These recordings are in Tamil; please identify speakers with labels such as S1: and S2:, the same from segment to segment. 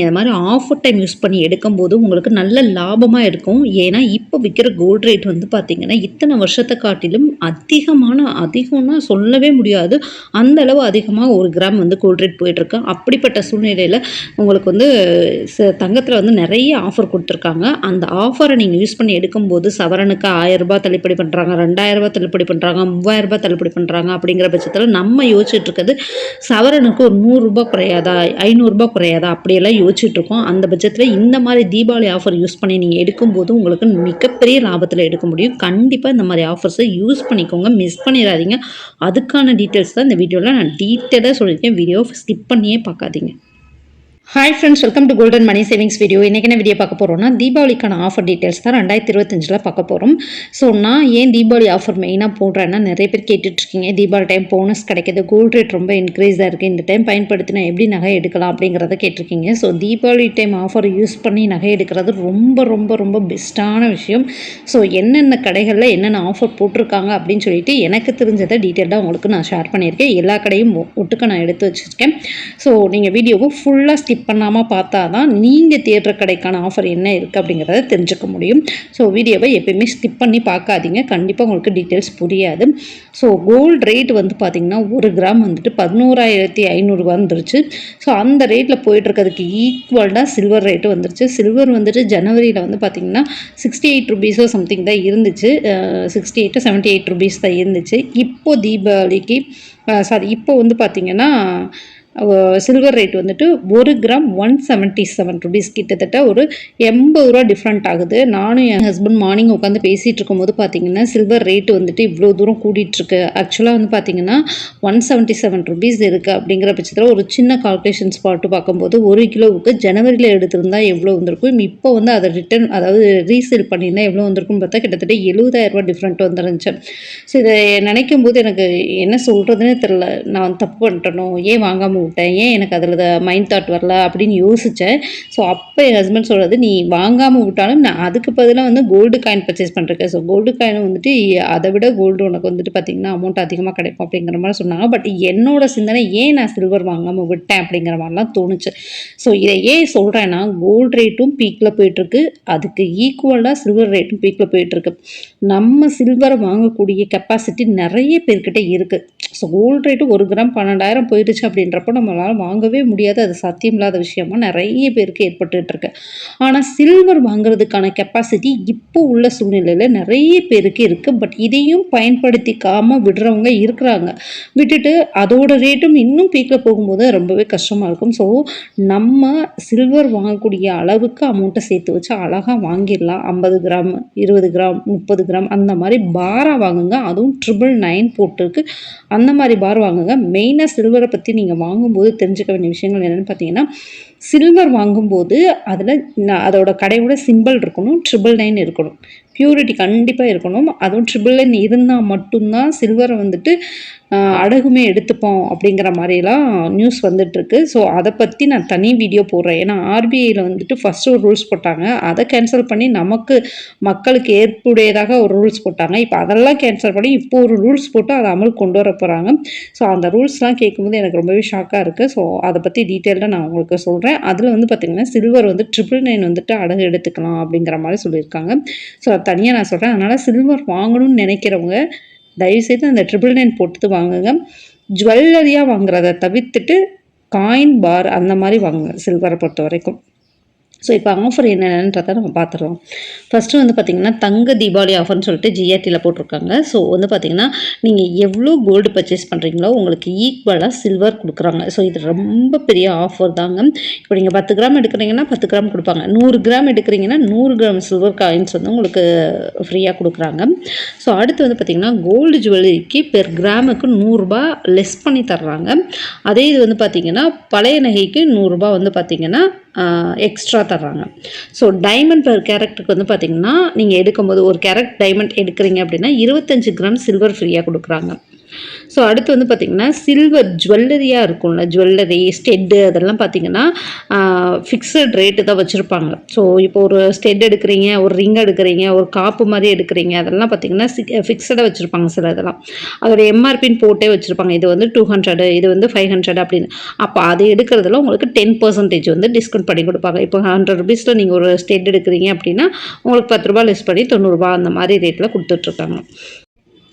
S1: இந்த மாதிரி ஆஃபர் டைம் யூஸ் பண்ணி எடுக்கும்போது உங்களுக்கு நல்ல லாபமாக இருக்கும். ஏன்னா இப்போ விற்கிற கோல்டு ரேட் வந்து பார்த்திங்கன்னா இத்தனை வருஷத்தை காட்டிலும் அதிகமான அதிகம்னா சொல்லவே முடியாது. அந்த அளவு அதிகமாக ஒரு கிராம் வந்து கோல்டு ரேட் போயிட்டுருக்கு. அப்படிப்பட்ட சூழ்நிலையில் உங்களுக்கு வந்து தங்கத்தில் வந்து நிறைய ஆஃபர் கொடுத்துருக்காங்க. அந்த ஆஃபரை நீங்கள் யூஸ் பண்ணி எடுக்கும்போது சவரனுக்கு ஆயிரரூபா தள்ளுபடி பண்ணுறாங்க ரெண்டாயிரரூபா தள்ளுபடி பண்ணுறாங்க மூவாயிரரூபா தள்ளுபடி பண்ணுறாங்க அப்படிங்கிற பட்சத்தில் நம்ம யோசிச்சுட்டு இருக்கிறது சவரனுக்கு ஒரு நூறுரூபா குறையாதா ஐநூறுரூபா குறையாதா? அப்படியெல்லாம் யோசிச்சுட்ருக்கோம். அந்த பட்சத்தில் இந்த மாதிரி தீபாவளி ஆஃபர் யூஸ் பண்ணி நீங்கள் எடுக்கும்போது உங்களுக்கு மிகப்பெரிய லாபத்தில் எடுக்க முடியும். கண்டிப்பாக இந்த மாதிரி ஆஃபர்ஸை யூஸ் பண்ணிக்கோங்க. மிஸ் பண்ணிடாதீங்க அதுக்கான டீட்டெயில்ஸ் தான் இந்த வீடியோவில் நான் டீட்டெயிலாக சொல்லியிருக்கேன். வீடியோ ஸ்கிப் பண்ணியே பார்க்காதீங்க. Hi friends welcome to golden money savings video இன்றைக்கி என்ன வீடியோ பார்க்க போகிறோம்னா தீபாவளிக்கான ஆஃபர் டீட்டெயில்ஸ் தான் ரெண்டாயிரத்தி இருபத்தஞ்சில் பார்க்க போகிறோம் ஸோ நான் ஏன் தீபாவளி ஆஃபர் மெயினாக போடுறேன்னா நிறைய பேர் கேட்டுட்ருக்கீங்க தீபாவளி டைம் போனஸ் கிடைக்கிது கோல்ட் ரேட் ரொம்ப இன்க்ரீஸாக இருக்குது இந்த டைம் பயன்படுத்தினா எப்படி நகை எடுக்கலாம் அப்படிங்கிறத கேட்டிருக்கீங்க. So Deepavali time offer use பண்ணி நகை எடுக்கிறது ரொம்ப ரொம்ப ரொம்ப பெஸ்ட்டான விஷயம். ஸோ என்னென்ன கடைகளில் என்னென்ன ஆஃபர் போட்டிருக்காங்க அப்படின்னு சொல்லிட்டு எனக்கு தெரிஞ்சதை டீட்டெயிலாக உங்களுக்கு நான் ஷேர் பண்ணியிருக்கேன். எல்லா கடையும் ஒட்டுக்க நான் எடுத்து வச்சுருக்கேன். ஸோ நீங்கள் வீடியோவை ஃபுல்லாக ஸ்கிப் ஸ்கிப் பண்ணாமல் பார்த்தா தான் நீங்கள் தேடுற கடைக்கான ஆஃபர் என்ன இருக்குது அப்படிங்கிறத தெரிஞ்சுக்க முடியும். ஸோ வீடியோவை எப்பயுமே ஸ்கிப் பண்ணி பார்க்காதீங்க. கண்டிப்பாக உங்களுக்கு டீட்டெயில்ஸ் புரியாது. ஸோ கோல்டு ரேட் வந்து பார்த்திங்கன்னா ஒரு கிராம் வந்துட்டு பதினோராயிரத்தி ஐநூறுரூவா வந்துருச்சு. ஸோ அந்த ரேட்டில் போயிட்டுருக்கிறதுக்கு ஈக்குவல்டாக சில்வர் ரேட்டு வந்துருச்சு. சில்வர் வந்துட்டு ஜனவரியில் வந்து பார்த்திங்கன்னா சிக்ஸ்டி எயிட் ருபீஸோ சம்திங் தான் இருந்துச்சு. Sixty eight seventy eight rupees தான் இருந்துச்சு. இப்போது தீபாவளிக்கு சாரி இப்போ வந்து பார்த்திங்கன்னா சில்வர் ரேட் வந்துட்டு ஒரு gram one seventy seven rupees கிட்டத்தட்ட ஒரு எண்பது ரூபா டிஃப்ரெண்ட் ஆகுது. நானும் என் ஹஸ்பண்ட் மார்னிங் உட்காந்து பேசிகிட்டு இருக்கும்போது பார்த்தீங்கன்னா சில்வர் ரேட்டு வந்துட்டு இவ்வளோ தூரம் கூட்டிகிட்ருக்கு ஆக்சுவலாக வந்து பார்த்தீங்கன்னா ஒன் செவன்ட்டி செவன் ருபீஸ் இருக்குது அப்படிங்கிற பட்சத்தில் ஒரு சின்ன கால்குலேஷன்ஸ் பாட்டு பார்க்கும்போது ஒரு கிலோவுக்கு ஜனவரியில் எடுத்திருந்தால் எவ்வளோ வந்திருக்கும்? இப்போ வந்து அதை ரிட்டர்ன் அதாவது ரீசேல் பண்ணியிருந்தால் எவ்வளோ வந்திருக்கும் பார்த்தா கிட்டத்தட்ட எழுபதாயிரம் ரூபா டிஃப்ரெண்ட் வந்துருந்துச்சு. ஸோ இதை நினைக்கும் போது எனக்கு என்ன சொல்கிறதுனே தெரில நான் தப்பு பண்ணிட்டனோ? ஏன் வாங்காமல் விட்டேன். ஏன் எனக்கு அதில் மைண்ட் தாட் வரல அப்படின்னு யோசித்தேன் ஸோ அப்போ என் ஹஸ்பண்ட் சொல்கிறது நீ வாங்காமல் விட்டாலும் நான் அதுக்கு பதிலாக வந்து கோல்டு காயின் பர்ச்சேஸ் பண்ணுறேன் ஸோ கோல்டு காயின் வந்துட்டு அதை விட கோல்டு உனக்கு வந்துட்டு பார்த்திங்கன்னா அமௌண்ட் அதிகமாக கிடைக்கும் அப்படிங்கிற மாதிரி சொன்னாங்க. பட் என்னோட சிந்தனை ஏன் நான் சில்வர் வாங்காமல் விட்டேன் அப்படிங்கிற மாதிரிலாம் தோணுச்சு. ஸோ இதை ஏன் சொல்கிறேன்னா கோல்டு ரேட்டும் பீக்கில் போயிட்டுருக்கு அதுக்கு ஈக்குவலாக சில்வர் ரேட்டும் பீக்கில் போயிட்டுருக்கு நம்ம சில்வரை வாங்கக்கூடிய கெப்பாசிட்டி நிறைய பேர்கிட்ட இருக்குது ஸோ கோல்டு ரேட்டு ஒரு கிராம் பன்னெண்டாயிரம் போயிடுச்சு அப்படின்றப்போ நம்மளால் வாங்கவே முடியாது. அது சத்தியமில்லாத விஷயமா நிறைய பேருக்கு ஏற்பட்டுட்டு இருக்கு. ஆனால் சில்வர் வாங்குறதுக்கான கெப்பாசிட்டி இப்போ உள்ள சூழ்நிலையில் நிறைய பேருக்கு இருக்குது பட் இதையும் பயன்படுத்திக்காமல் விடுறவங்க இருக்கிறாங்க. விட்டுட்டு அதோட ரேட்டும் இன்னும் பீக்கில் போகும்போது ரொம்பவே கஷ்டமாக இருக்கும். ஸோ நம்ம சில்வர் வாங்கக்கூடிய அளவுக்கு அமௌண்ட்டை சேர்த்து வச்சு அழகாக வாங்கிடலாம். ஐம்பது கிராம் இருபது கிராம் முப்பது கிராம் அந்த மாதிரி பாராக வாங்குங்க. அதுவும் ட்ரிபிள் நைன் போட்டிருக்கு. அந்த மாதிரி பார் வாங்குங்க. மெயினாக சில்வரை பற்றி நீங்கள் வாங்கும்போது தெரிஞ்சுக்க வேண்டிய விஷயங்கள் என்னென்னு பார்த்தீங்கன்னா சில்வர் வாங்கும்போது அதில் அதோட கடையோட சிம்பிள் இருக்கணும் ட்ரிபிள் நைன் இருக்கணும். பியூரிட்டி கண்டிப்பாக இருக்கணும். அதுவும் ட்ரிபிள் நைன் இருந்தால் மட்டும்தான் சில்வரை வந்துட்டு அடகுமே எடுத்துப்போம் அப்படிங்கிற மாதிரிலாம் நியூஸ் வந்துட்டுருக்கு. ஸோ அதை பற்றி நான் தனி வீடியோ போடுறேன். ஏன்னா ஆர்பிஐயில் வந்துட்டு ஃபஸ்ட்டு ஒரு ரூல்ஸ் போட்டாங்க. அதை கேன்சல் பண்ணி நமக்கு மக்களுக்கு ஏற்புடையதாக ஒரு ரூல்ஸ் போட்டாங்க. இப்போ அதெல்லாம் கேன்சல் பண்ணி இப்போ ஒரு ரூல்ஸ் போட்டு அதை அமல் கொண்டு வர போகிறாங்க ஸோ அந்த ரூல்ஸ்லாம் கேட்கும்போது எனக்கு ரொம்பவே ஷாக்காக இருக்குது ஸோ அதை பற்றி டீட்டெயிலாக நான் உங்களுக்கு சொல்கிறேன் அதில் வந்து பார்த்திங்கன்னா சில்வர் வந்து ட்ரிபிள் நைன் வந்துட்டு அடகு எடுத்துக்கலாம் அப்படிங்கிற மாதிரி சொல்லியிருக்காங்க. ஸோ அது தனியாக நான் சொல்கிறேன் அதனால் சில்வர் வாங்கணும்னு நினைக்கிறவங்க தயவுசெய்து அந்த ட்ரிபிள் நைன் போட்டு வாங்குங்க. ஜுவல்லரியாக வாங்குறத தவிர்த்துட்டு காயின் பார் அந்த மாதிரி வாங்குங்க சில்வரை பொறுத்த வரைக்கும் ஸோ இப்போ ஆஃபர் என்னென்னன்றதை நம்ம பார்த்துருவோம் ஃபஸ்ட்டு வந்து பார்த்திங்கன்னா தங்க தீபாவளி ஆஃபர்னு சொல்லிட்டு ஜிஆர்டியில் போட்டிருக்காங்க. ஸோ வந்து பார்த்திங்கன்னா நீங்கள் எவ்வளோ கோல்டு பர்ச்சேஸ் பண்ணுறீங்களோ உங்களுக்கு ஈக்குவலாக சில்வர் கொடுக்குறாங்க. ஸோ இது ரொம்ப பெரிய ஆஃபர் தாங்க. இப்போ நீங்கள் பத்து கிராம் எடுக்கிறீங்கன்னா பத்து கிராம் கொடுப்பாங்க. நூறு கிராம் எடுக்கிறீங்கன்னா நூறு கிராம் சில்வர் காயின்ஸ் வந்து உங்களுக்கு ஃப்ரீயாக கொடுக்குறாங்க. ஸோ அடுத்து வந்து பார்த்திங்கன்னா கோல்டு ஜுவல்லரிக்கு பெர் கிராமுக்கு நூறுரூபா லெஸ் பண்ணி தர்றாங்க. அதே இது வந்து பார்த்திங்கன்னா பழைய நகைக்கு நூறுரூபா வந்து பார்த்திங்கன்னா எக்ஸ்ட்ரா தர்றாங்க. ஸோ டைமண்ட் பர் கேரக்டருக்கு வந்து பார்த்திங்கன்னா நீங்கள் எடுக்கும்போது ஒரு கேரக்ட் டைமண்ட் எடுக்கிறீங்க அப்படின்னா இருபத்தஞ்சு கிராம் சில்வர் ஃப்ரீயாக கொடுக்குறாங்க. ஸோ அடுத்து வந்து பார்த்திங்கன்னா சில்வர் ஜுவல்லரியாக இருக்கும்ல ஜுவல்லரி ஸ்டெட்டு அதெல்லாம் பார்த்திங்கன்னா ஃபிக்ஸட் ரேட்டு தான் வச்சுருப்பாங்க. ஸோ இப்போ ஒரு ஸ்டெட் எடுக்கிறீங்க ஒரு ரிங் எடுக்கிறீங்க ஒரு காப்பு மாதிரி எடுக்கிறீங்க அதெல்லாம் பார்த்திங்கன்னா ஃபிக்ஸடாக வச்சுருப்பாங்க சில இதெல்லாம். அதோட எம்ஆர்பின்னு போட்டே வச்சுருப்பாங்க. இது வந்து டூ ஹண்ட்ரடு இது வந்து ஃபைவ் ஹண்ட்ரட் அப்படின்னு. அப்போ அது எடுக்கிறதுல உங்களுக்கு டென் பர்சன்டேஜ் வந்து டிஸ்கவுண்ட் பண்ணி கொடுப்பாங்க. இப்போ ஹண்ட்ரட் ருபீஸில் நீங்கள் ஒரு ஸ்டெட் எடுக்கிறீங்க அப்படின்னா உங்களுக்கு பத்து ரூபா லெஸ் பண்ணி தொண்ணூறுரூபா அந்த மாதிரி ரேட்டில் கொடுத்துட்ருக்காங்க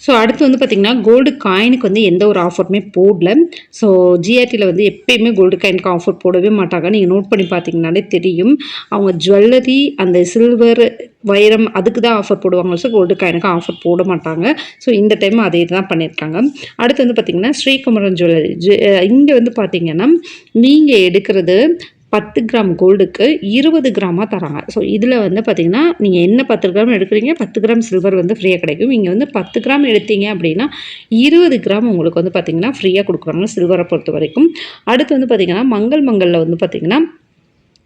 S1: ஸோ அடுத்து வந்து பார்த்திங்கன்னா கோல்டு காயினுக்கு வந்து எந்த ஒரு ஆஃபருமே போடல. ஸோ ஜிஆர்டியில் வந்து எப்பயுமே கோல்டு காயினுக்கு ஆஃபர் போடவே மாட்டாங்க. நீங்கள் நோட் பண்ணி பார்த்தீங்கனாலே தெரியும். அவங்க ஜுவல்லரி அந்த சில்வர் வைரம் அதுக்கு தான் ஆஃபர் போடுவாங்க ஸோ கோல்டு காயினுக்கு ஆஃபர் போட மாட்டாங்க. ஸோ இந்த டைம் அதே தான் பண்ணியிருக்காங்க. அடுத்து வந்து பார்த்திங்கன்னா ஸ்ரீகுமரன் ஜுவல்லரி இங்கே வந்து பார்த்திங்கன்னா நீங்கள் எடுக்கிறது பத்து கிராம் கோல்டுக்கு இருபது கிராமாக தராங்க. ஸோ இதில் வந்து பார்த்திங்கன்னா நீங்கள் என்ன பத்து கிராம் எடுக்கிறீங்க பத்து கிராம் சில்வர் வந்து ஃப்ரீயாக கிடைக்கும். இங்கே வந்து பத்து கிராம் எடுத்தீங்க அப்படின்னா இருபது கிராம் உங்களுக்கு வந்து பார்த்திங்கன்னா ஃப்ரீயாக கொடுக்குறாங்க சில்வரை பொறுத்த வரைக்கும் அடுத்து வந்து பார்த்திங்கன்னா மங்கள் மங்களில் வந்து பார்த்திங்கன்னா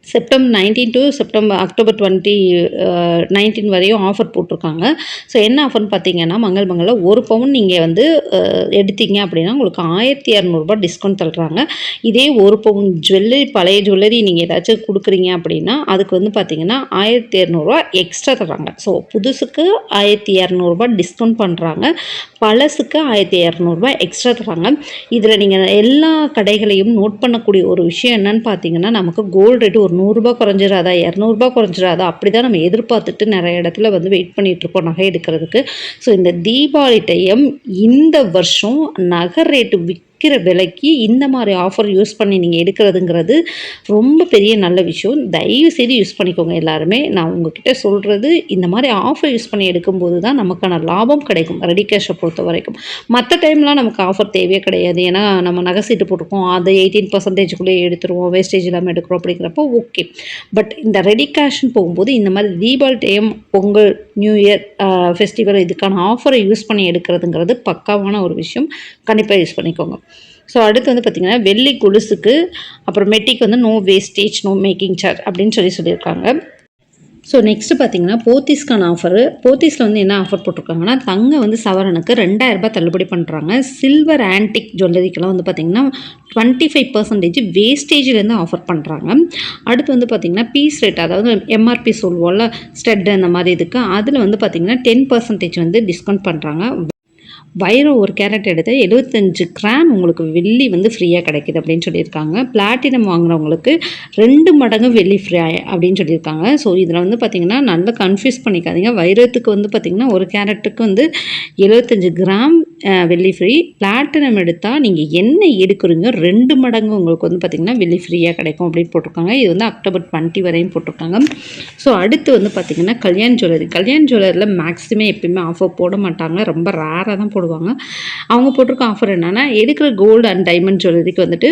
S1: September nineteen to September October twenty nineteen வரையும் ஆஃபர் போட்டிருக்காங்க. ஸோ என்ன ஆஃபர்னு பார்த்தீங்கன்னா மங்கள் மங்களில் ஒரு பவுன் நீங்கள் வந்து uh, எடுத்தீங்க அப்படின்னா உங்களுக்கு ஆயிரத்தி இரநூறுபா டிஸ்கவுண்ட் தள்ளுறாங்க. இதே ஒரு பவுன் ஜுவல்லரி பழைய ஜுவல்லரி நீங்கள் ஏதாச்சும் கொடுக்குறீங்க அப்படின்னா அதுக்கு வந்து பார்த்தீங்கன்னா ஆயிரத்தி இரநூறுவா எக்ஸ்ட்ரா தர்றாங்க. ஸோ புதுசுக்கு ஆயிரத்தி இரநூறுபா டிஸ்கவுண்ட் பண்ணுறாங்க பழசுக்கு ஆயிரத்தி இரநூறுபா எக்ஸ்ட்ரா தராங்க இதில் நீங்கள் எல்லா கடைகளையும் நோட் பண்ணக்கூடிய ஒரு விஷயம் என்னன்னு பார்த்தீங்கன்னா நமக்கு கோல்டு ரேட்டு ஒரு நூறுரூபா குறைஞ்சிடாதா இரநூறுபா குறைஞ்சிடாதா அப்படி தான் நம்ம எதிர்பார்த்துட்டு நிறைய இடத்துல வந்து வெயிட் பண்ணிகிட்ருப்போம் நகை எடுக்கிறதுக்கு. ஸோ இந்த தீபாவளி டைம் இந்த வருஷம் நகை ரேட்டு விக் விற்கிற விலைக்கு இந்த மாதிரி ஆஃபர் யூஸ் பண்ணி நீங்கள் எடுக்கிறதுங்கிறது ரொம்ப பெரிய நல்ல விஷயம். தயவு செய்து யூஸ் பண்ணிக்கோங்க எல்லாருமே. நான் உங்ககிட்ட சொல்கிறது இந்த மாதிரி ஆஃபர் யூஸ் பண்ணி எடுக்கும்போது தான் நமக்கான லாபம் கிடைக்கும். ரெடி கேஷை பொறுத்த வரைக்கும். மற்ற டைம்லாம் நமக்கு ஆஃபர் தேவையே கிடையாது. ஏன்னா நம்ம நகை சீட்டு போட்டிருக்கோம். அதை எயிட்டீன் பர்சன்டேஜ்குள்ளேயே எடுத்துருவோம். வேஸ்டேஜ் இல்லாமல் எடுக்கிறோம் அப்படிங்கிறப்போ ஓகே பட் இந்த ரெடி கேஷ்னு போகும்போது இந்த மாதிரி Deepavali time Pongal new year festival இதுக்கான ஆஃபரை யூஸ் பண்ணி எடுக்கிறதுங்கிறது பக்காவான ஒரு விஷயம். கண்டிப்பாக யூஸ் பண்ணிக்கோங்க. ஸோ அடுத்து வந்து பார்த்திங்கன்னா வெள்ளி கொலுசுக்கு அப்புறம் மெட்டிக்கு வந்து no wastage no making charge அப்படின்னு சொல்லி சொல்லியிருக்காங்க. ஸோ நெக்ஸ்ட்டு பார்த்தீங்கன்னா போத்தீஸ்க்கான ஆஃபரு போத்தீஸில் வந்து என்ன ஆஃபர் போட்டிருக்காங்கன்னா தங்க வந்து சவரனுக்கு ரெண்டாயிரரூபா தள்ளுபடி பண்ணுறாங்க சில்வர் ஆன்டிக் ஜுவல்லரிக்கெல்லாம் வந்து பார்த்திங்கன்னா டுவெண்ட்டி ஃபைவ் பர்சன்டேஜ் வேஸ்டேஜ்லேருந்து ஆஃபர் பண்ணுறாங்க அடுத்து வந்து பார்த்திங்கன்னா பீஸ் ரேட் அதாவது எம்ஆர்பி சொல்லுவோம்ல ஸ்டெட் அந்த மாதிரி இதுக்கு அதில் வந்து பார்த்திங்கன்னா டென் பர்சன்டேஜ் வந்து டிஸ்கவுண்ட் பண்ணுறாங்க வைரம் ஒரு கேரட் எடுத்து எழுபத்தஞ்சு கிராம் உங்களுக்கு வெள்ளி வந்து ஃப்ரீயாக கிடைக்கிது அப்படின்னு சொல்லியிருக்காங்க. பிளாட்டினம் வாங்குறவங்களுக்கு ரெண்டு மடங்கு வெள்ளி ஃப்ரீ அப்படின்னு சொல்லியிருக்காங்க. ஸோ இதில் வந்து பார்த்திங்கன்னா நல்லா கன்ஃபியூஸ் பண்ணிக்காதீங்க. வைரத்துக்கு வந்து பார்த்திங்கன்னா ஒரு கேரட்டுக்கு வந்து எழுபத்தஞ்சு கிராம் வெள்ளி ஃப்ரீ பிளாட்டினம் எடுத்தால் நீங்கள் என்ன எடுக்கிறீங்க? ரெண்டு மடங்கு உங்களுக்கு வந்து பார்த்திங்கன்னா வெள்ளி ஃப்ரீயாக கிடைக்கும் அப்படின்னு போட்டிருக்காங்க. இது வந்து அக்டோபர் டுவெண்ட்டி வரையும் போட்டிருக்காங்க. ஸோ அடுத்து வந்து பார்த்திங்கன்னா கல்யாண் ஜுவல்லரி கல்யாண் ஜுவல்லரியில் மேக்ஸிமம் எப்பயுமே ஆஃபர் போட மாட்டாங்க. ரொம்ப ரேராக தான் போடுவாங்க. அவங்க போட்டிருக்க ஆஃபர் என்னென்னா எடுக்கிற கோல்டு அண்ட் டைமண்ட் ஜுவல்லரிக்கு வந்துட்டு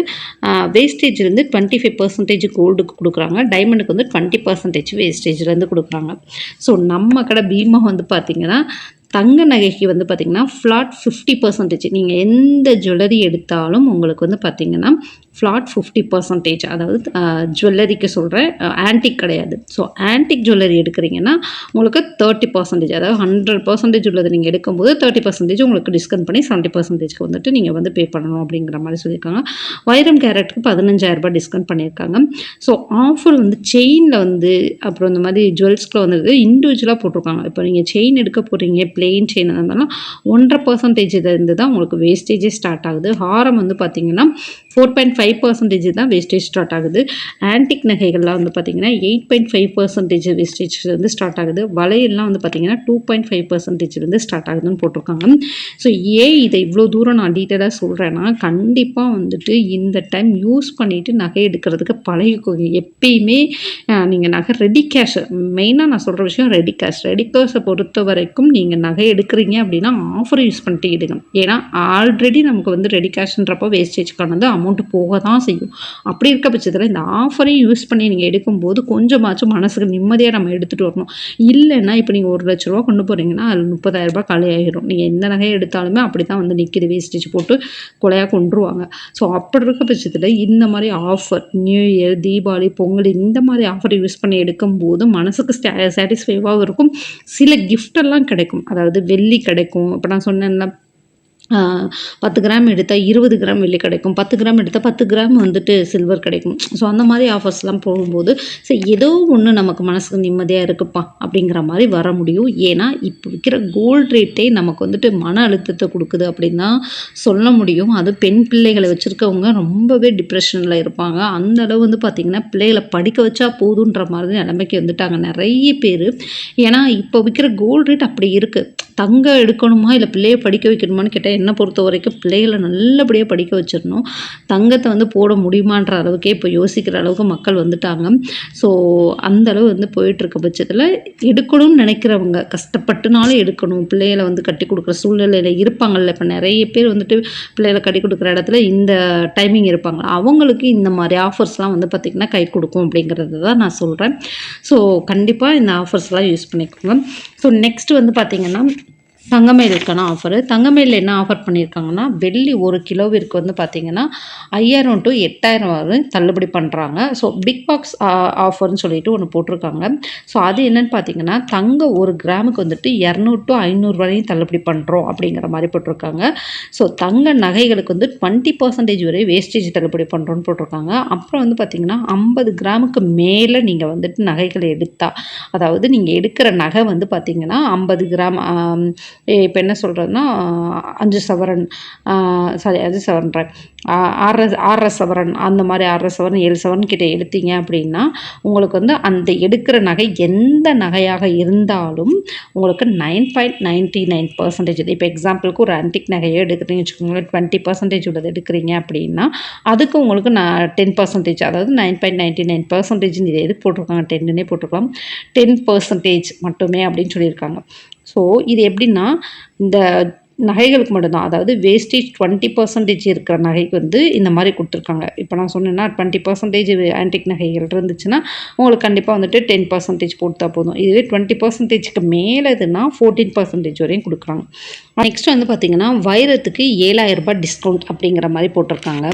S1: வேஸ்டேஜ் இருந்து டுவெண்ட்டி ஃபைவ் பர்சன்டேஜ் கோல்டுக்கு கொடுக்குறாங்க. டைமண்டுக்கு வந்து டுவெண்ட்டி பர்சன்டேஜ் வேஸ்டேஜ்லேருந்து கொடுக்குறாங்க. ஸோ நம்ம கடை பீமா வந்து பார்த்திங்கன்னா தங்க நகைக்கு வந்து பார்த்திங்கன்னா ஃப்ளாட் ஃபிஃப்டி பர்சன்டேஜ் நீங்கள் எந்த ஜுவல்லரி எடுத்தாலும் உங்களுக்கு வந்து பார்த்திங்கன்னா ஃப்ளாட் ஃபிஃப்டி பர்சன்டேஜ் அதாவது ஜுவல்லரிக்கு சொல்கிறேன் ஆன்டிக் கிடையாது. ஸோ ஆன்டிக் ஜுவல்லரி எடுக்கிறீங்கன்னா உங்களுக்கு தேர்ட்டி பர்சன்டேஜ் அதாவது ஹண்ட்ரட் பர்சன்டேஜ் உள்ளது நீங்கள் எடுக்கும்போது தேர்ட்டி பர்சன்டேஜ் உங்களுக்கு டிஸ்கவுண்ட் பண்ணி செவன்ட்டி பர்சன்டேஜ்க்கு வந்துட்டு நீங்கள் வந்து பே பண்ணணும் அப்படிங்கிற மாதிரி சொல்லியிருக்காங்க. வைரம் கேரட்டுக்கு பதினஞ்சாயிரரூபா டிஸ்கவுண்ட் பண்ணியிருக்காங்க. ஸோ ஆஃபர் வந்து செயினில் வந்து அப்புறம் இந்த மாதிரி ஜுவல்ஸ்க்குள்ள வந்து இண்டிவிஜுவலாக போட்டிருக்காங்க. இப்போ நீங்கள் செயின் எடுக்க போகிறீங்க பிளெயின் செயின் இருந்தாலும் ஒன்றரை பர்சன்டேஜ் இருந்து தான் உங்களுக்கு வேஸ்டேஜே ஸ்டார்ட் ஆகுது. ஹாரம் வந்து பார்த்தீங்கன்னா four point five five percentage தான் வேஸ்டேஜ் ஸ்டார்ட் ஆகுது. ஆன்டிக் நகைகள்லாம் வந்து பார்த்திங்கன்னா eight point five percentage wastage வந்து ஸ்டார்ட் ஆகுது. வளையல்லாம் வந்து பார்த்திங்கன்னா டூ பாயிண்ட் ஃபைவ் பர்சன்டேஜ் வந்து ஸ்டார்ட் ஆகுதுன்னு போட்டிருக்காங்க. ஸோ ஏன் இதை இவ்வளோ தூரம் நான் டீட்டெயிலாக சொல்கிறேன்னா கண்டிப்பாக வந்துட்டு இந்த டைம் யூஸ் பண்ணிவிட்டு நகை எடுக்கிறதுக்கு பழகிக்கோங்க எப்பயுமே நீங்கள் நகை ரெடி கேஷ் மெயினாக நான் சொல்கிற விஷயம் ரெடி கேஷ் ரெடி கேஷை பொறுத்த வரைக்கும் நீங்கள் நகை எடுக்கிறீங்க அப்படின்னா ஆஃபர் யூஸ் பண்ணிட்டு எடுங்க ஏன்னா ஆல்ரெடி நமக்கு வந்து ரெடி கேஷ்ன்றப்போ வேஸ்டேஜ்க்கானது அமௌண்ட் அமௌண்ட்டு போக தான் செய்யும். அப்படி இருக்க பட்சத்தில் இந்த ஆஃபரையும் யூஸ் பண்ணி நீங்கள் எடுக்கும்போது கொஞ்சமாச்சும் மனசுக்கு நிம்மதியாக நம்ம எடுத்துகிட்டு வரணும். இல்லைன்னா இப்போ நீங்கள் ஒரு லட்ச ரூபா கொண்டு போகிறீங்கன்னா அதில் முப்பதாயிரரூபா காலியாகிடும் நீங்கள் எந்த நகையை எடுத்தாலுமே அப்படி தான் வந்து நிற்கிது வேஸ்டேஜ் போட்டு கொலையாக கொண்டுருவாங்க ஸோ அப்படி இருக்க பட்சத்தில் இந்த மாதிரி offer new year Deepavali Pongal இந்த மாதிரி ஆஃபர் யூஸ் பண்ணி எடுக்கும்போது மனசுக்கு சாட்டிஸ்ஃபைவாகவும் இருக்கும். சில கிஃப்டெல்லாம் கிடைக்கும். அதாவது வெள்ளி கிடைக்கும். இப்போ நான் சொன்னேன்ல பத்து கிராம் எடுத்தால் இருபது கிராம் வெள்ளி கிடைக்கும். பத்து கிராம் எடுத்தால் பத்து கிராம் வந்துட்டு சில்வர் கிடைக்கும். ஸோ அந்த மாதிரி ஆஃபர்ஸ்லாம் போகும்போது சரி ஏதோ ஒன்று நமக்கு மனசுக்கு நிம்மதியாக இருக்குப்பா அப்படிங்கிற மாதிரி வர முடியும். ஏன்னா இப்போ விற்கிற கோல்டு ரேட்டே நமக்கு வந்துட்டு மன அழுத்தத்தை கொடுக்குது அப்படின்னு தான் சொல்ல முடியும். அது பெண் பிள்ளைகளை வச்சுருக்கவங்க ரொம்பவே டிப்ரெஷனில் இருப்பாங்க. அந்த அளவு வந்து பார்த்திங்கன்னா பிள்ளைகளை படிக்க வச்சா போதுன்ற மாதிரி நிலைமைக்கு வந்துட்டாங்க நிறைய பேர். ஏன்னா இப்போ விற்கிற கோல்டு ரேட் அப்படி இருக்குது தங்கம் எடுக்கணுமா இல்லை பிள்ளைய படிக்க வைக்கணுமான்னு கேட்டால் என்னை பொறுத்த வரைக்கும் பிள்ளைகளை நல்லபடியாக படிக்க வச்சிடணும். தங்கத்தை வந்து போட முடியுமான்ற அளவுக்கே இப்போ யோசிக்கிற அளவுக்கு மக்கள் வந்துட்டாங்க. ஸோ அந்த அளவு வந்து போயிட்டுருக்க பட்சத்தில் எடுக்கணும்னு நினைக்கிறவங்க கஷ்டப்பட்டுனாலும் எடுக்கணும். பிள்ளைகளை வந்து கட்டி கொடுக்குற சூழ்நிலையில் இருப்பாங்கல்ல. இப்போ நிறைய பேர் வந்துட்டு பிள்ளைகளை கட்டி கொடுக்குற இடத்துல இந்த டைமிங் இருப்பாங்க. அவங்களுக்கு இந்த மாதிரி ஆஃபர்ஸ்லாம் வந்து பார்த்திங்கன்னா கை கொடுக்கும் அப்படிங்கிறது தான் நான் சொல்கிறேன் ஸோ கண்டிப்பாக இந்த ஆஃபர்ஸ்லாம் யூஸ் பண்ணிக்கோங்க. ஸோ நெக்ஸ்ட் வந்து பார்த்திங்கன்னா தங்கமயிலுக்கான ஆஃபரு தங்கமயில் என்ன ஆஃபர் பண்ணியிருக்காங்கன்னா வெள்ளி ஒரு கிலோவிற்கு வந்து பார்த்திங்கன்னா ஐயாயிரம் டு எட்டாயிரம் வரை தள்ளுபடி பண்ணுறாங்க ஸோ பிக் பாக்ஸ் ஆஃபர்னு சொல்லிட்டு ஒன்று போட்டிருக்காங்க. ஸோ அது என்னென்னு பார்த்தீங்கன்னா தங்கம் ஒரு கிராமுக்கு வந்துட்டு இரநூறு டு ஐநூறு வரையும் தள்ளுபடி பண்ணுறோம் அப்படிங்கிற மாதிரி போட்டிருக்காங்க. ஸோ தங்க நகைகளுக்கு வந்து டுவெண்ட்டி பர்சன்டேஜ் வரை வேஸ்டேஜ் தள்ளுபடி பண்ணுறோன்னு போட்டிருக்காங்க. அப்புறம் வந்து பார்த்திங்கன்னா ஐம்பது கிராமுக்கு மேலே நீங்கள் வந்துட்டு நகைகளை எடுத்தால் அதாவது நீங்கள் எடுக்கிற நகை வந்து பார்த்திங்கன்னா ஐம்பது கிராம் இப்போ என்ன சொல்கிறதுன்னா அஞ்சு சவரன் சாரி அஞ்சு சவரன்றேன் ஆறரை ஆறரை சவரன் அந்த மாதிரி ஆறரை சவரன் ஏழு சவரன் கிட்டே எடுத்தீங்க அப்படின்னா உங்களுக்கு வந்து அந்த எடுக்கிற நகை எந்த நகையாக இருந்தாலும் உங்களுக்கு nine point ninety nine percentage இப்போ எக்ஸாம்பிளுக்கு ஒரு ஆன்டிக் நகையை எடுக்கிறீங்க வச்சுக்கோங்களேன் டுவெண்ட்டி பர்சன்டேஜ் உள்ளது எடுக்கிறீங்க அப்படின்னா அதுக்கு உங்களுக்கு நான் டென் பர்சன்டேஜ் அதாவது nine point ninety nine percentage இது எதுக்கு போட்டிருக்காங்க? டென்னுனே போட்டிருக்கலாம். டென் பர்சன்டேஜ் மட்டுமே அப்படின்னு சொல்லியிருக்காங்க. ஸோ இது எப்படின்னா இந்த நகைகளுக்கு மட்டும்தான். அதாவது வேஸ்டேஜ் டுவெண்ட்டி பர்சன்டேஜ் இருக்கிற நகைக்கு வந்து இந்த மாதிரி கொடுத்துருக்காங்க. இப்போ நான் சொன்னேன்னா டுவெண்ட்டி பர்சன்டேஜ் ஆன்டிக் நகைகள் இருந்துச்சுன்னா உங்களுக்கு கண்டிப்பாக வந்துட்டு டென் பர்சன்டேஜ் போட்டால் போதும். இதுவே டுவெண்ட்டி பர்சன்டேஜ்க்கு மேலே இதுனா ஃபோர்டீன் பர்சன்டேஜ் வரையும் கொடுக்குறாங்க. நெக்ஸ்ட் வந்து பார்த்திங்கன்னா வைரத்துக்கு ஏழாயிரம் ரூபாய் டிஸ்கவுண்ட் அப்படிங்கிற மாதிரி போட்டிருக்காங்க.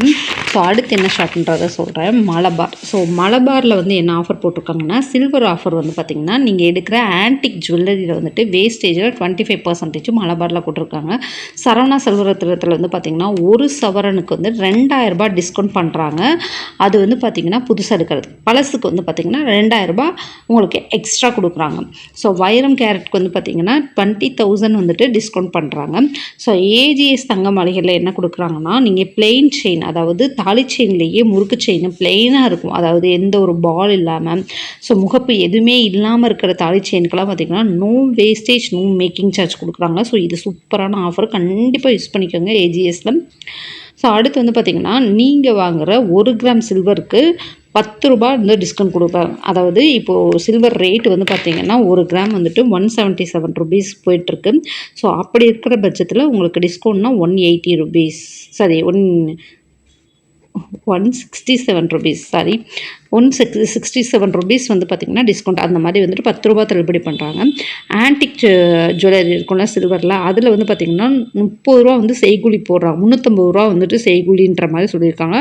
S1: ஸோ அடுத்து என்ன ஷாப்ன்றதை சொல்கிறேன் மலபார். ஸோ மலபாரில் வந்து என்ன ஆஃபர் போட்டிருக்காங்கன்னா சில்வர் ஆஃபர் வந்து பார்த்திங்கன்னா நீங்கள் எடுக்கிற ஆன்டிக் ஜுவல்லரியில் வந்துட்டு வேஸ்டேஜில் டுவெண்ட்டி ஃபைவ் பர்சன்டேஜ் மலபாரில் போட்டிருக்காங்க. சரவணா செல்வரத்திரத்தில் வந்து பார்த்திங்கன்னா ஒரு சவரனுக்கு வந்து ரெண்டாயிரரூபா டிஸ்கவுண்ட் பண்ணுறாங்க அது வந்து பார்த்திங்கன்னா புதுசாக எடுக்கிறது. பழசுக்கு வந்து பார்த்திங்கன்னா ரெண்டாயிரரூபா உங்களுக்கு எக்ஸ்ட்ரா கொடுக்குறாங்க. ஸோ வைரம் கேரட்க்கு வந்து பார்த்திங்கன்னா டுவெண்ட்டி தௌசண்ட் வந்துட்டு டிஸ்கவுண்ட் பண்ணுறாங்க ஸோ ஏஜிஎஸ் தங்க மாளிகையில் என்ன கொடுக்குறாங்கன்னா நீங்கள் பிளெயின் செயின் அதாவது தாலி செயின்லேயே முறுக்கு செயின் பிளெயினாக இருக்கும். அதாவது எந்த ஒரு பால் இல்லாமல் ஸோ முகப்பு எதுவுமே இல்லாமல் இருக்கிற தாலி செயினுக்கெல்லாம் பார்த்திங்கன்னா no wastage no making charge கொடுக்குறாங்க. ஸோ இது சூப்பரான ஆஃபர் கண்டிப்பாக யூஸ் பண்ணிக்கோங்க ஏஜிஎஸில் ஸோ அடுத்து வந்து பார்த்திங்கன்னா நீங்கள் வாங்குகிற ஒரு கிராம் சில்வருக்கு பத்து ரூபா வந்து டிஸ்கவுண்ட் கொடுப்பாங்க அதாவது இப்போது சில்வர் ரேட் வந்து பார்த்திங்கன்னா ஒரு கிராம் வந்துட்டு ஒன் செவன்ட்டி செவன் ருபீஸ் போயிட்டுருக்கு. ஸோ அப்படி இருக்கிற பட்சத்தில் உங்களுக்கு டிஸ்கவுண்ட்னா one eighty rupees sorry one one sixty seven rupees sorry one six sixty seven rupees வந்து பார்த்திங்கன்னா டிஸ்கவுண்ட் அந்த மாதிரி வந்துட்டு பத்து ரூபா தள்ளுபடி பண்ணுறாங்க ஆன்டிக் ஜுவல்லரி இருக்கும்ல சில்வரில் அதில் வந்து பார்த்திங்கன்னா முப்பது ரூபா வந்து செய்கூலி போடுறாங்க. முந்நூற்றம்பது ரூபா வந்துட்டு செய்கூலின்ற மாதிரி சொல்லியிருக்காங்க.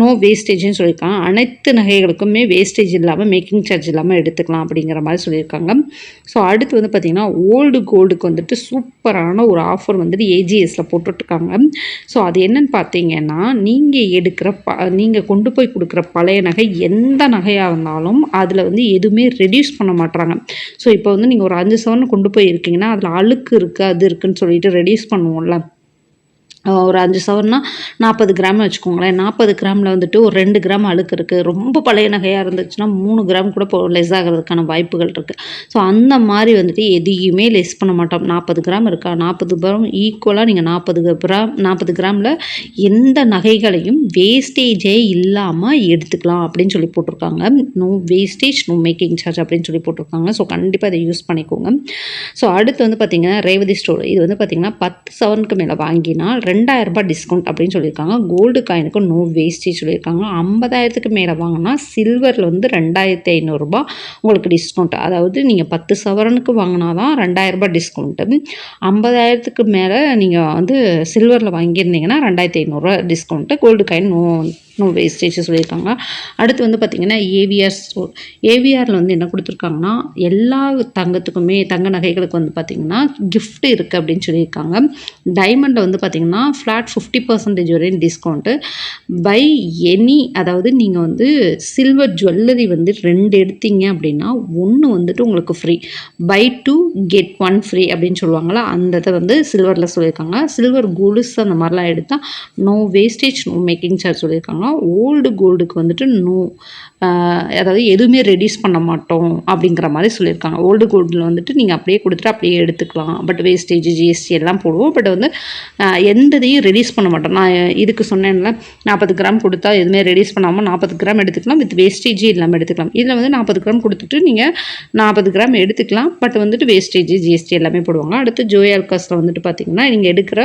S1: நோ வேஸ்டேஜ்னு சொல்லியிருக்காங்க. அனைத்து நகைகளுக்குமே வேஸ்டேஜ் இல்லாமல் மேக்கிங் சார்ஜ் இல்லாமல் எடுத்துக்கலாம் அப்படிங்கிற மாதிரி சொல்லியிருக்காங்க. ஸோ அடுத்து வந்து பார்த்திங்கன்னா ஓல்டு கோல்டுக்கு வந்துட்டு சூப்பரான ஒரு ஆஃபர் வந்துட்டு ஏஜிஎஸில் போட்டுட்ருக்காங்க. ஸோ அது என்னென்னு பார்த்தீங்கன்னா நீங்கள் எடுக்கிற ப நீங்கள் கொண்டு போய் கொடுக்குற பழைய நகை எந்த எந்த நகையாக இருந்தாலும் அதில் வந்து எதுவுமே ரெடியூஸ் பண்ண மாட்டுறாங்க ஸோ இப்போ வந்து நீங்கள் ஒரு அஞ்சு சவரன் கொண்டு போய் இருக்கீங்கன்னா அதில் அழுக்கு இருக்குது அது இருக்குதுன்னு சொல்லிட்டு ரெடியூஸ் பண்ணுவோம்ல. ஒரு அஞ்சு சவர்னா நாற்பது கிராம் வச்சுக்கோங்களேன். நாற்பது கிராமில் வந்துட்டு ஒரு ரெண்டு கிராம் அழுக்கு இருக்குது ரொம்ப பழைய நகையாக இருந்துச்சுன்னா மூணு கிராம் கூட இப்போ லெஸ் ஆகிறதுக்கான வாய்ப்புகள் இருக்குது ஸோ அந்த மாதிரி வந்துட்டு எதையுமே லெஸ் பண்ண மாட்டோம். நாற்பது கிராம் இருக்கா? நாற்பது கிராம் ஈக்குவலாக நீங்கள் நாற்பது கிராம் நாற்பது கிராமில் எந்த நகைகளையும் வேஸ்டேஜே இல்லாமல் எடுத்துக்கலாம் அப்படின்னு சொல்லி போட்டிருக்காங்க. No wastage no making charge அப்படின்னு சொல்லி போட்டிருக்காங்க. ஸோ கண்டிப்பாக அதை யூஸ் பண்ணிக்கோங்க. ஸோ அடுத்து வந்து பார்த்திங்கன்னா ரேவதி ஸ்டோர் இது வந்து பார்த்திங்கன்னா பத்து சவனுக்கு மேலே வாங்கினால் ரெண்டாயிரரூபா டிஸ்கவுண்ட் அப்படின்னு சொல்லியிருக்காங்க. கோல்டு காயினுக்கு நோ வேஸ்டேஜ் சொல்லியிருக்காங்க. ஐம்பதாயிரத்துக்கு மேலே வாங்கினா சில்வரில் வந்து ரெண்டாயிரத்தி ஐநூறுரூபா உங்களுக்கு டிஸ்கவுண்ட் அதாவது நீங்கள் பத்து சவரனுக்கு வாங்கினா தான் ரெண்டாயிரரூபா டிஸ்கவுண்ட்டு ஐம்பதாயிரத்துக்கு மேலே நீங்கள் வந்து சில்வரில் வாங்கியிருந்தீங்கன்னா ரெண்டாயிரத்தி ஐநூறுரூவா discount gold coin no no wastage சொல்லியிருக்காங்க. அடுத்து வந்து பார்த்திங்கன்னா ஏவிஆர் ஸ்டோர் ஏவிஆரில் வந்து என்ன கொடுத்துருக்காங்கன்னா எல்லா தங்கத்துக்குமே தங்க நகைகளுக்கு வந்து பார்த்திங்கன்னா கிஃப்ட் இருக்குது அப்படின்னு சொல்லியிருக்காங்க. டைமண்டில் வந்து பார்த்திங்கன்னா ஃப்ளாட் ஃபிஃப்டி பர்சன்டேஜ் வரையும் டிஸ்கவுண்ட்டு பை எனி அதாவது நீங்கள் வந்து சில்வர் ஜுவல்லரி வந்து ரெண்டு எடுத்தீங்க அப்படின்னா ஒன்று வந்துட்டு உங்களுக்கு free buy two get one free அப்படின்னு சொல்லுவாங்களா அந்த இதை வந்து சில்வரில் சொல்லியிருக்காங்க. சில்வர் கோல்ஸ் அந்த மாதிரிலாம் எடுத்தால் no wastage no making charge சொல்லியிருக்காங்க. ஓல்டு கோல்டுக்கு வந்துட்டு நோ அதாவது எதுவுமே ரெடியூஸ் பண்ண மாட்டோம் அப்படிங்கிற மாதிரி சொல்லியிருக்காங்க. ஓல்டு கோல்டில் வந்துட்டு நீங்கள் அப்படியே கொடுத்துட்டு அப்படியே எடுத்துக்கலாம். பட் வேஸ்டேஜ் ஜிஎஸ்டி எல்லாம் போடுவோம். பட் வந்து எந்ததையும் எந்த இதையும் ரெடியூஸ் பண்ண மாட்டோம். நான் இதுக்கு சொன்னேன்ல நாற்பது கிராம் கொடுத்தா எதுவுமே ரெடியூஸ் பண்ணாமல் நாற்பது கிராம் எடுத்துக்கலாம். வித் வேஸ்டேஜே இல்லாமல் எடுத்துக்கலாம். இதில் வந்து நாற்பது கிராம் கொடுத்துட்டு நீங்கள் நாற்பது கிராம் எடுத்துக்கலாம். பட் வந்துட்டு வேஸ்டேஜ் ஜிஎஸ்டி எல்லாமே போடுவாங்க. அடுத்து ஜோயால் வந்துட்டு பார்த்தீங்கன்னா நீங்கள் எடுக்கிற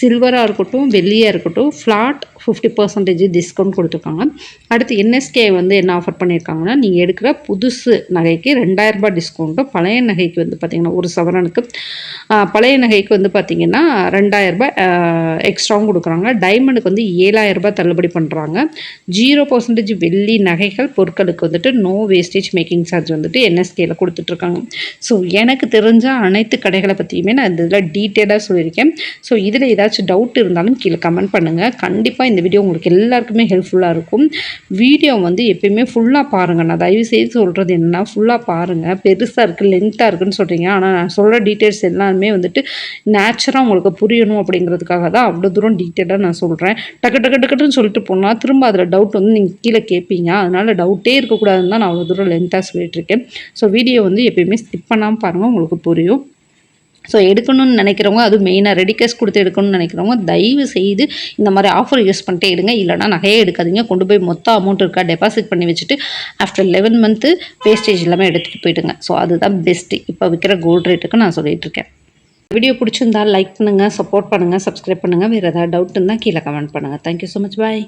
S1: சில்வராக இருக்கட்டும் வெள்ளியாக இருக்கட்டும் ஃப்ளாட் ஃபிஃப்டி பர்சன்டேஜ் டிஸ்கவுண்ட் கொடுத்துருக்காங்க. அடுத்து என்எஸ்கே வந்து என்ன ஆஃபர் பண்ணியிருக்காங்கன்னா நீங்கள் எடுக்கிற புதுசு நகைக்கு ரெண்டாயிரம் ரூபாய் டிஸ்கவுண்ட்டும் பழைய நகைக்கு வந்து பார்த்திங்கன்னா ஒரு சவரனுக்கு பழைய நகைக்கு வந்து பார்த்திங்கன்னா ரெண்டாயிரம் ரூபாய் எக்ஸ்ட்ராவும் கொடுக்குறாங்க. டைமண்டுக்கு வந்து ஏழாயிரம் ரூபாய் தள்ளுபடி பண்ணுறாங்க ஜீரோ பர்சன்டேஜ் வெள்ளி நகைகள் பொருட்களுக்கு வந்துட்டு நோ வேஸ்டேஜ் மேக்கிங் சார்ஜ் வந்துட்டு என்எஸ்கேயில் கொடுத்துட்ருக்காங்க. ஸோ எனக்கு தெரிஞ்ச அனைத்து கடைகளை பற்றியுமே நான் இந்த இதில் டீட்டெயிலாக சொல்லியிருக்கேன். ஸோ இதில் ஏதாச்சும் டவுட் இருந்தாலும் கீழே கமெண்ட் பண்ணுங்கள் கண்டிப்பாக இந்த வீடியோ உங்களுக்கு எல்லாருக்குமே ஹெல்ப்ஃபுல்லாக இருக்கும். வீடியோ வந்து எப்பயுமே ஃபுல்லாக பாருங்கள் நான் தயவு செய்து சொல்கிறது என்னென்னா ஃபுல்லாக பாருங்கள் பெருசாக இருக்குது லென்த்தாக இருக்குதுன்னு சொல்கிறீங்க ஆனால் நான் சொல்கிற டீட்டெயில்ஸ் எல்லாமே வந்துட்டு நேச்சராக உங்களுக்கு புரியணும் அப்படிங்கிறதுக்காக தான் அவ்வளோ தூரம் டீட்டெயிலாக நான் சொல்கிறேன் டக்கு டக்கு டக்குன்னு சொல்லிட்டு போனால் திரும்ப அதில் டவுட் வந்து நீங்கள் கீழே கேட்பீங்க அதனால் டவுட்டே இருக்கக்கூடாதுன்னு தான் நான் அவ்வளோ தூரம் லென்த்தாக சொல்லிட்டுருக்கேன் ஸோ வீடியோ வந்து எப்பயுமே ஸ்கிப் பண்ணாமல் பாருங்கள் உங்களுக்கு புரியும். ஸோ எடுக்கணும்னு நினைக்கிறவங்க அது மெயினாக ரெடி கேஷ் கொடுத்து எடுக்கணும்னு நினைக்கிறவங்க தயவு செய்து இந்த மாதிரி ஆஃபர் யூஸ் பண்ணிட்டே எடுங்க இல்லைனா நகையே எடுக்காதீங்க. கொண்டு போய் மொத்த அமௌண்ட் இருக்கா டெபாசிட் பண்ணி வச்சுட்டு ஆஃப்டர் லெவன் மந்த்து வேஸ்டேஜ் எல்லாமே எடுத்துகிட்டு போயிடுங்க. ஸோ அதுதான் பெஸ்ட்டு இப்போ விற்கிற கோல்டு ரேட்டுக்கு நான் சொல்லிட்டு இருக்கேன். வீடியோ பிடிச்சிருந்தா லைக் பண்ணுங்கள் சப்போர்ட் பண்ணுங்கள் சப்ஸ்கிரைப் பண்ணுங்கள் வேறு ஏதாவது டவுட் இருந்தால் கீழே கமெண்ட் பண்ணுங்கள் தேங்க்யூ ஸோ மச் பாய்